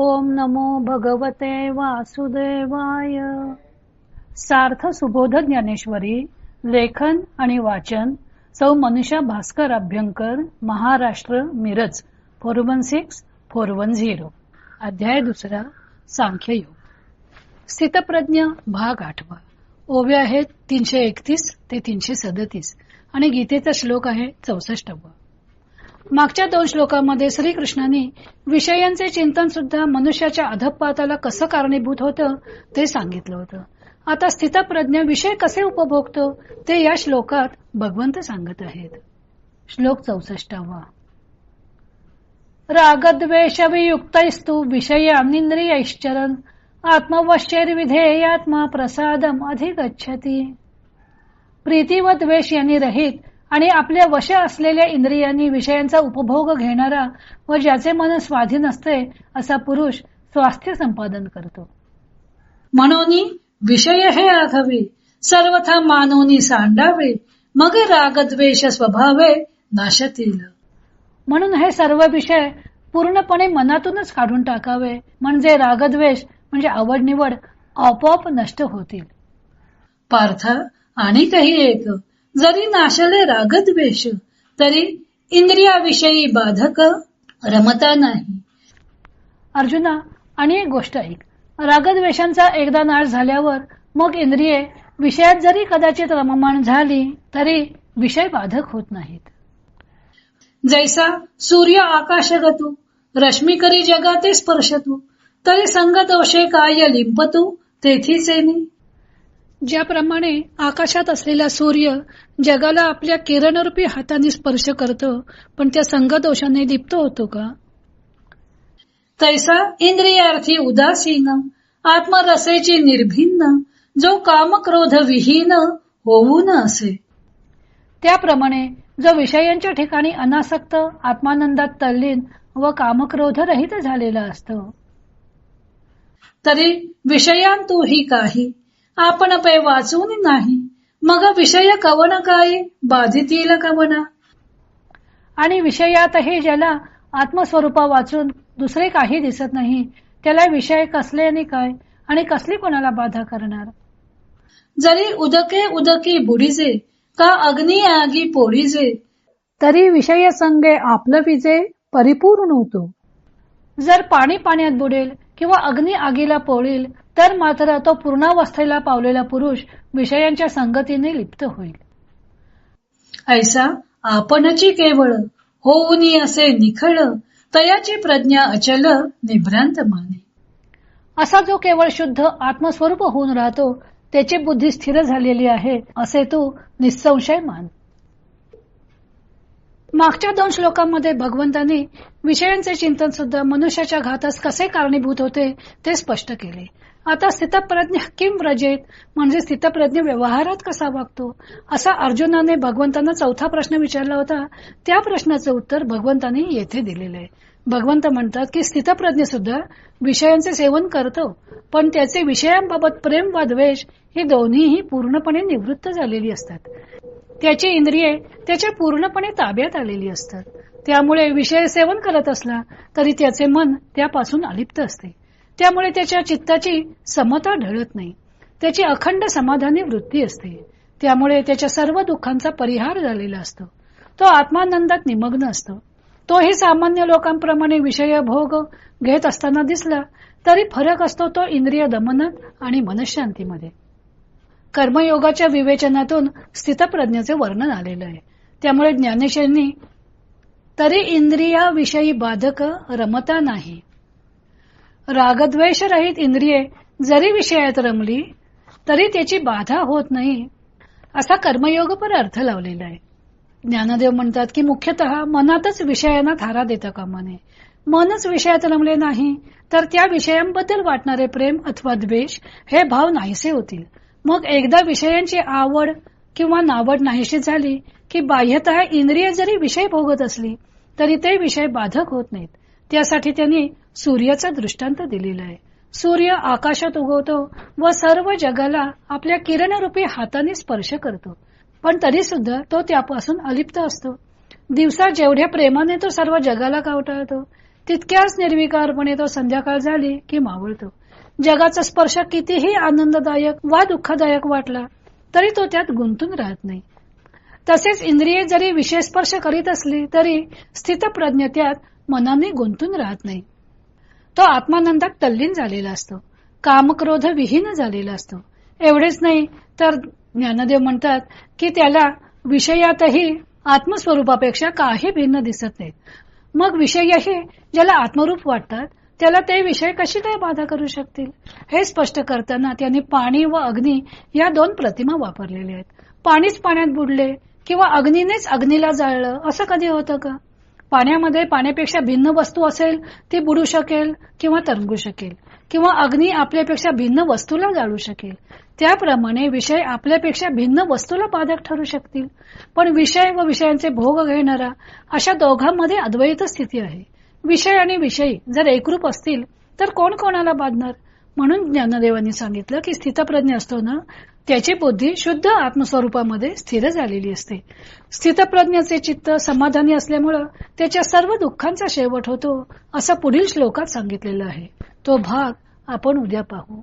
ओम नमो भगवते वासुदेवाय. सार्थ सुबोध ज्ञानेश्वरी लेखन आणि वाचन सौ Manusha Bhaskar Abhyankar Maharashtra Miraj four one six four one zero. अध्याय दुसरा सांख्ययोग स्थितप्रज्ञ भाग आठवा. ओवे आहेत तीनशे एकतीस ते तीनशे सदतीस आणि गीतेचा श्लोक आहे चौसष्टवा. मागच्या दोन श्लोकांमध्ये श्रीकृष्णाने विषयांचे चिंतन सुद्धा मनुष्याच्या अधपाताला कसं कारणीभूत होतं ते सांगितलं होतं. आता स्थितप्रज्ञ विषय कसे उपभोगतो ते या श्लोकात भगवंत सांगत आहेत. श्लोक चौसष्टावा. रागद्वेषवियुक्तैस्तु विषयानिंद्रियैश्चरन् आत्मवश्यैर्विधेयात्मा प्रसादम अधिगच्छति. प्रीती व द्वेष यांनी रहित आणि आपल्या वश असलेल्या इंद्रियांनी विषयांचा उपभोग घेणारा व ज्याचे मन स्वाधीन असते असा पुरुष स्वास्थ्य संपादन करतो. म्हणून विषय हे आघावे सर्वथा मानवनी सांडावे मग रागद्वेष स्वभावे नाशतील. म्हणून हे सर्व विषय पूर्णपणे मनातूनच काढून टाकावे म्हणजे रागद्वेष म्हणजे आवड निवड आपोआप नष्ट होतील. पार्थ आणि काही एक जरी नाशले रागद्वेष तरी इंद्रियाविषयी बाधक रमता नाही. अर्जुना आणि एक गोष्ट ऐक. रागद्वेषांचा एकदा नाश झाल्यावर मग इंद्रिये विषयात जरी कदाचित रममाण झाली तरी विषय बाधक होत नाहीत. जैसा सूर्य आकाशगतू रश्मी करी जगाते स्पर्शतू तरी संगदोषे काय लिंपतू तेथीच ज्याप्रमाणे आकाशात असलेला सूर्य जगाला आपल्या किरणरूपी हाताने स्पर्श करतो पण त्या संगदोषाने लिप्त होतो का? तैसा इंद्रियार्थी उदासीन आत्मरसेची निर्भिन्न जो कामक्रोध विहीन होऊ न असे. त्याप्रमाणे जो विषयांच्या ठिकाणी अनासक्त आत्मानंदात तल्लीन व कामक्रोध रहित झालेला असतो. तरी विषयांतूही काही आपण पै वाचून नाही. मग विषय कवन काय? बाधितील कवना? आणि विषयातही ज्याला आत्मस्वरूपा वाचून दुसरे काही दिसत नाही त्याला विषय कसले आणि काय? आणि कसली कोणाला बाधा करणार? जरी उदके उदकी बुडीजे का अग्नी आगी पोळीजे तरी विषय संगे आपलं विजे परिपूर्ण होतो. जर पाणी पाण्यात बुडेल किंवा अग्नी आगीला पोळील तर मात्र तो पूर्णावस्थेला पावलेला पुरुष विषयांच्या संगतीने लिप्त होईल. ऐसा आपणची केवळ होऊन असे निखळ तयाची प्रज्ञा अचल निभ्रांत माने. असा जो केवळ शुद्ध आत्मस्वरूप होऊन राहतो त्याची बुद्धी स्थिर झालेली आहे असे तू निसंशय मान मागच्या दोन श्लोकांमध्ये भगवंतांनी विषयांचे चिंतन सुद्धा मनुष्याच्या घातास कसे कारणीभूत होते ते स्पष्ट केले. आता स्थितप्रज्ञ किम व्रजेत म्हणजे स्थितप्रज्ञ व्यवहारात कसा वागतो असा अर्जुनाने भगवंतांना चौथा प्रश्न विचारला होता. त्या प्रश्नाचं उत्तर भगवंतांनी येथे दिलेले आहे. भगवंत म्हणतात की स्थितप्रज्ञ सुद्धा विषयांचे सेवन करतो पण त्याचे विषयांबाबत प्रेम वा द्वेष ही दोन्हीही पूर्णपणे निवृत्त झालेली असतात. त्याची इंद्रिये त्याच्या पूर्णपणे ताब्यात आलेली असतात. त्यामुळे विषय सेवन करत असला तरी त्याचे मन त्यापासून अलिप्त असते. त्यामुळे त्याच्या चित्ताची समता ढळत नाही. त्याची अखंड समाधानी वृत्ती असते. त्यामुळे त्याच्या सर्व दुःखांचा परिहार झालेला असतो. तो आत्मानंदात निमग्न असतो. तोही सामान्य लोकांप्रमाणे विषय भोग घेत असताना दिसला तरी फरक असतो तो इंद्रिय दमनात आणि मनशांतीमध्ये. कर्मयोगाच्या विवेचनातून स्थितप्रज्ञेचे वर्णन आलेलं आहे. त्यामुळे ज्ञानेशांनी तरी इंद्रियाविषयी बाधक रमता नाही. रागद्वेष रहित इंद्रिये जरी विषयात रमली तरी त्याची बाधा होत नाही. असा कर्मयोग पर अर्थ लावलेला आहे. ज्ञानदेव म्हणतात की मुख्यतः मनातच विषयांना थारा देता कामा नये. मनच विषयात रमले नाही तर त्या विषयांबद्दल वाटणारे प्रेम अथवा द्वेष हे भाव नाहीसे होतील. मग एकदा विषयांची आवड किंवा नावड नाहीशी झाली की बाह्यत इंद्रिय जरी विषय भोगत असली तरी ते विषय बाधक होत नाहीत. त्यासाठी त्यांनी सूर्याचा दृष्टांत दिलेला आहे. सूर्य आकाशात उगवतो व सर्व जगाला आपल्या किरणरूपी हाताने स्पर्श करतो. पण तरी सुद्धा तो त्यापासून अलिप्त असतो. दिवसा जेवढ्या प्रेमाने तो सर्व जगाला कावटाळतो तितक्याच निर्विकारपणे तो संध्याकाळ झाली की मावळतो. जगाचा स्पर्श कितीही आनंददायक वा दुःखदायक वाटला तरी तो त्यात गुंतून राहत नाही. तसेच इंद्रिये जरी विषय स्पर्श करीत असली तरी स्थितप्रज्ञ त्यात मनाने गुंतून राहत नाही. तो आत्मानंदात तल्लीन झालेला असतो. कामक्रोध विहीन झालेला असतो. एवढेच नाही तर ज्ञानदेव म्हणतात की त्याला विषयातही आत्मस्वरूपापेक्षा काही भिन्न दिसत नाहीत. मग विषयही ज्याला आत्मरूप वाटतात त्याला ते विषय कशी काय बाधा करू शकतील? हे स्पष्ट करताना त्यांनी पाणी व अग्नी या दोन प्रतिमा वापरलेल्या आहेत. पाणीच पाण्यात बुडले किंवा अग्नीनेच अग्नीला जाळलं असं कधी होतं का? पाण्यामध्ये पाण्यापेक्षा भिन्न वस्तू असेल ती बुडू शकेल किंवा तरंगू शकेल किंवा अग्नी आपल्यापेक्षा भिन्न वस्तूला जाळू शकेल. त्याप्रमाणे विषय आपल्यापेक्षा भिन्न वस्तूला बाधक ठरू शकतील. पण विषय व विषयांचे भोग घेणारा अशा दोघांमध्ये अद्वैत स्थिती आहे. विषय आणि विषयी जर एकरूप असतील तर कोण कोणाला बाधणार? म्हणून ज्ञानदेवांनी सांगितलं की स्थितप्रज्ञ असतो ना त्याची बुद्धी शुद्ध आत्मस्वरूपामध्ये स्थिर झालेली असते. स्थितप्रज्ञाचे चित्त समाधानी असल्यामुळं त्याच्या सर्व दुःखांचा शेवट होतो असं पुढील श्लोकात सांगितलेलं आहे. तो भाग आपण उद्या पाहू.